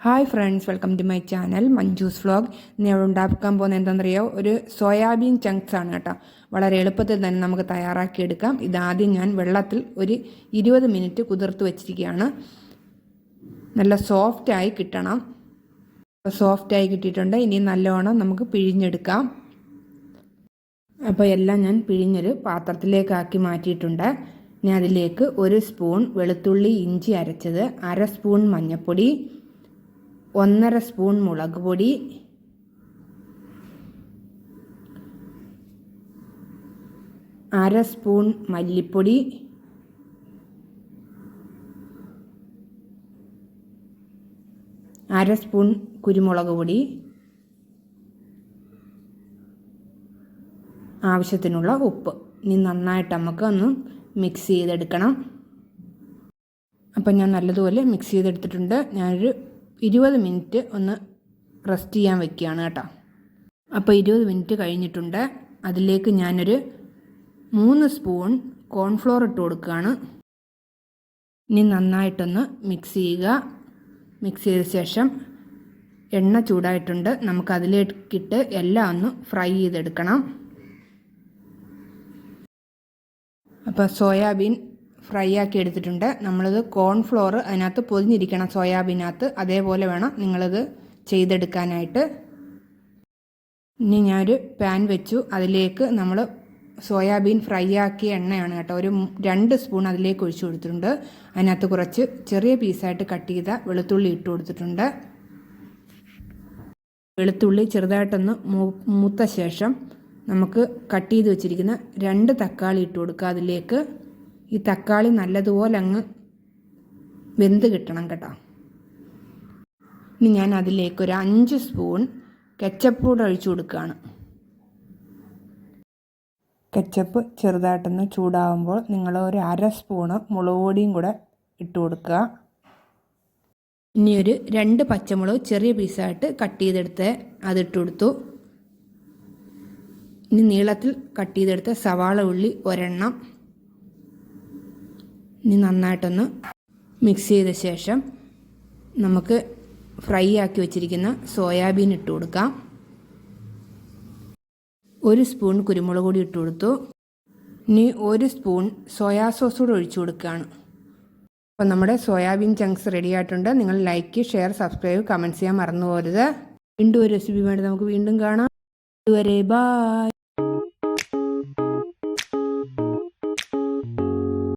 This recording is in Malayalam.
Hi friends welcome to my channel Manju's vlog ഇന്ന് അവിടെ ഉണ്ടാക്കാൻ പോകുന്നത് എന്താണെന്നറിയോ? ഒരു സോയാബീൻ ചങ്ക്സ് ആണ് കേട്ടോ. വളരെ എളുപ്പത്തിൽ തന്നെ നമുക്ക് തയ്യാറാക്കിയെടുക്കാം. ഇതാദ്യം ഞാൻ വെള്ളത്തിൽ ഒരു ഇരുപത് മിനിറ്റ് കുതിർത്ത് വെച്ചിരിക്കുകയാണ്. നല്ല സോഫ്റ്റായി കിട്ടണം. സോഫ്റ്റായി കിട്ടിയിട്ടുണ്ട്. ഇനി നല്ലോണം നമുക്ക് പിഴിഞ്ഞെടുക്കാം. അപ്പോൾ എല്ലാം ഞാൻ പിഴിഞ്ഞൊരു പാത്രത്തിലേക്കാക്കി മാറ്റിയിട്ടുണ്ട്. ഇനി അതിലേക്ക് ഒരു സ്പൂൺ വെളുത്തുള്ളി ഇഞ്ചി അരച്ചത് അര സ്പൂൺ മഞ്ഞൾപ്പൊടി ഒന്നര സ്പൂൺ മുളക് പൊടി അര സ്പൂൺ മല്ലിപ്പൊടി അര സ്പൂൺ കുരുമുളക് പൊടി ആവശ്യത്തിനുള്ള ഉപ്പ്. ഇനി നന്നായിട്ട് നമുക്ക് ഒന്ന് മിക്സ് ചെയ്തെടുക്കണം. അപ്പം ഞാൻ നല്ലതുപോലെ മിക്സ് ചെയ്തെടുത്തിട്ടുണ്ട്. ഞാനൊരു ഇരുപത് മിനിറ്റ് ഒന്ന് റെസ്റ്റ് ചെയ്യാൻ വെക്കുകയാണ് കേട്ടോ. അപ്പോൾ ഇരുപത് മിനിറ്റ് കഴിഞ്ഞിട്ടുണ്ട്. അതിലേക്ക് ഞാനൊരു മൂന്ന് സ്പൂൺ കോൺഫ്ലോർ ഇട്ട് കൊടുക്കുകയാണ്. ഇനി നന്നായിട്ടൊന്ന് മിക്സ് ചെയ്യുക. മിക്സ് ചെയ്ത ശേഷം എണ്ണ ചൂടായിട്ടുണ്ട്. നമുക്ക് അതിലേക്കിട്ട് എല്ലാം ഒന്ന് ഫ്രൈ ചെയ്തെടുക്കണം. അപ്പോൾ സോയാബീൻ ഫ്രൈ ആക്കി എടുത്തിട്ടുണ്ട്. നമ്മളത് കോൺഫ്ലോർ അതിനകത്ത് പൊതിഞ്ഞിരിക്കണം സോയാബീനകത്ത്. അതേപോലെ വേണം നിങ്ങളത് ചെയ്തെടുക്കാനായിട്ട്. ഇനി ഞാനൊരു പാൻ വെച്ചു. അതിലേക്ക് നമ്മൾ സോയാബീൻ ഫ്രൈ ആക്കിയ എണ്ണയാണ് കേട്ടോ. ഒരു രണ്ട് സ്പൂൺ അതിലേക്ക് ഒഴിച്ചു കൊടുത്തിട്ടുണ്ട്. അതിനകത്ത് കുറച്ച് ചെറിയ പീസായിട്ട് കട്ട് ചെയ്ത വെളുത്തുള്ളി ഇട്ട് കൊടുത്തിട്ടുണ്ട്. വെളുത്തുള്ളി ചെറുതായിട്ടൊന്ന് മൂത്ത ശേഷം നമുക്ക് കട്ട് ചെയ്ത് വെച്ചിരിക്കുന്ന രണ്ട് തക്കാളി ഇട്ട് കൊടുക്കുക. അതിലേക്ക് ഈ തക്കാളി നല്ലതുപോലെ അങ്ങ് വെന്ത് കിട്ടണം കേട്ടോ. ഇനി ഞാൻ അതിലേക്ക് ഒരു അഞ്ച് സ്പൂൺ കെച്ചപ്പ് കൂടെ ഒഴിച്ചു കൊടുക്കുകയാണ്. കെച്ചപ്പ് ചെറുതായിട്ടൊന്ന് ചൂടാവുമ്പോൾ നിങ്ങൾ ഒരു അര സ്പൂണ് മുളക് പൊടിയും കൂടെ ഇട്ട് കൊടുക്കുക. ഇനി ഒരു രണ്ട് പച്ചമുളക് ചെറിയ പീസായിട്ട് കട്ട് ചെയ്തെടുത്ത് അതിട്ട് കൊടുത്തു. ഇനി നീളത്തിൽ കട്ട് ചെയ്തെടുത്ത സവാള ഉള്ളി ഒരെണ്ണം ഇനി നന്നായിട്ടൊന്ന് മിക്സ് ചെയ്ത ശേഷം നമുക്ക് ഫ്രൈ ആക്കി വെച്ചിരിക്കുന്ന സോയാബീൻ ഇട്ട് കൊടുക്കാം. ഒരു സ്പൂൺ കുരുമുളക് പൊടി ഇട്ട് കൊടുത്തു. ഇനി ഒരു സ്പൂൺ സോയാ സോസ് കൂടെ ഒഴിച്ചു കൊടുക്കുകയാണ്. അപ്പോൾ നമ്മുടെ സോയാബീൻ ചങ്ക്സ് റെഡി ആയിട്ടുണ്ട്. നിങ്ങൾ ലൈക്ക് ഷെയർ സബ്സ്ക്രൈബ് കമന്റ്സ് ചെയ്യാൻ മറന്നു പോരുത് വീണ്ടും ഒരു റെസിപ്പി വേണ്ടി നമുക്ക് വീണ്ടും കാണാം. ഇതുവരെ ബായ്